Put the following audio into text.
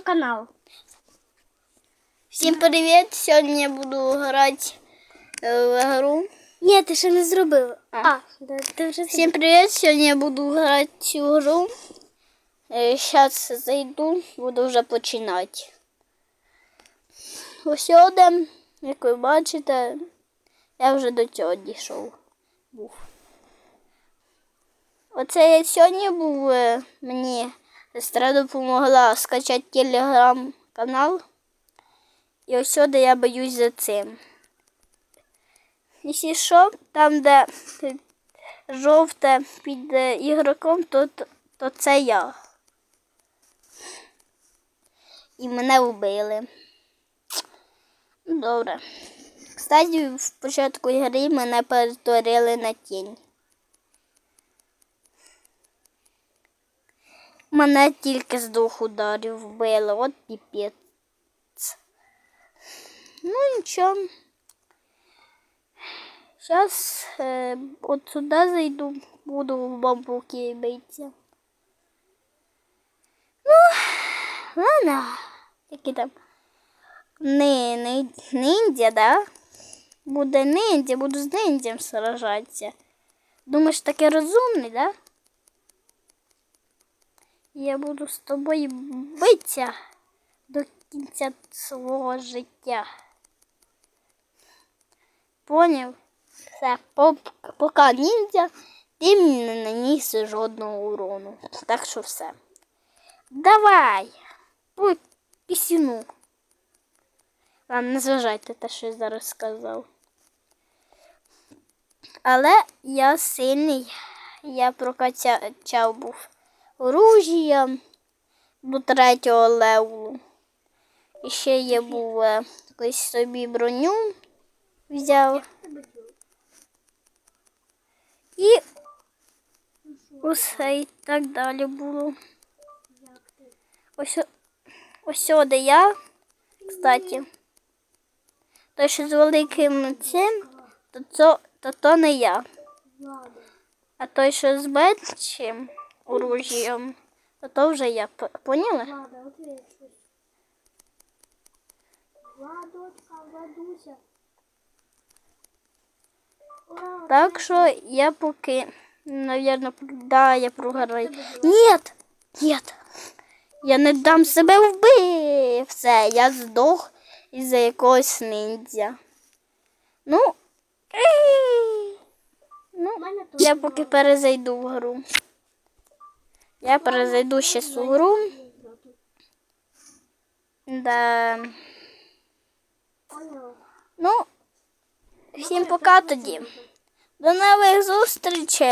канал. Всім привіт! Сьогодні я буду грати е, в гру. Ні, ти ще не зробив. А. А, да, ти вже Всім привіт! Сьогодні я буду грати цю гру. Зараз зайду, буду вже починати. Ось один, як ви бачите, я вже до цього дійшов. Був. Оце я сьогодні був, е, мені сестра допомогла скачати телеграм-канал. І ось сюди я боюсь за цим. Якщо що, там, де жовте під ігроком, то, то це я. І мене вбили. Ну, Добре. Кстати, в початку гри мене перетворили на тінь. Мене тільки з двох ударів вбили, от піпець. Ну нічого. Зараз е, от сюди зайду, буду в бамбуки битися. Ну, ладно. Які там? Не, не, ниндзя, да? Буде ниндзя, буду з ниндзям сражатися. Думаєш, таке розумний, да? Я буду з тобою битися до кінця свого життя. Поняв? Все, поки ніндзя, ти мені не наніс жодного урону. Так що все. Давай! По пісюну. Ладно, не зважайте те, що я зараз сказав. Але я сильний. Я прокачав був оружієм до третього левелу. І ще я був е, колись собі броню взяв. І усе і так далі було. Ось, ось сюди я, кстати. Той, що з великим цим, то, то, то, то не я. А той, що з меншим оружієм, то то вже я. П- Поняли? Влада, ответь щось. Владочка, Владуся. Ура, Так що я поки, навірно, да, я програю. Нет! Нет! Я не дам себе вбити. Все, я здох із-за якогось ниндзя. Ну, ну, я поки перезайду в гру. Я перезайду ще в. Да. Ну, всім пока тоді. До нових зустрічей.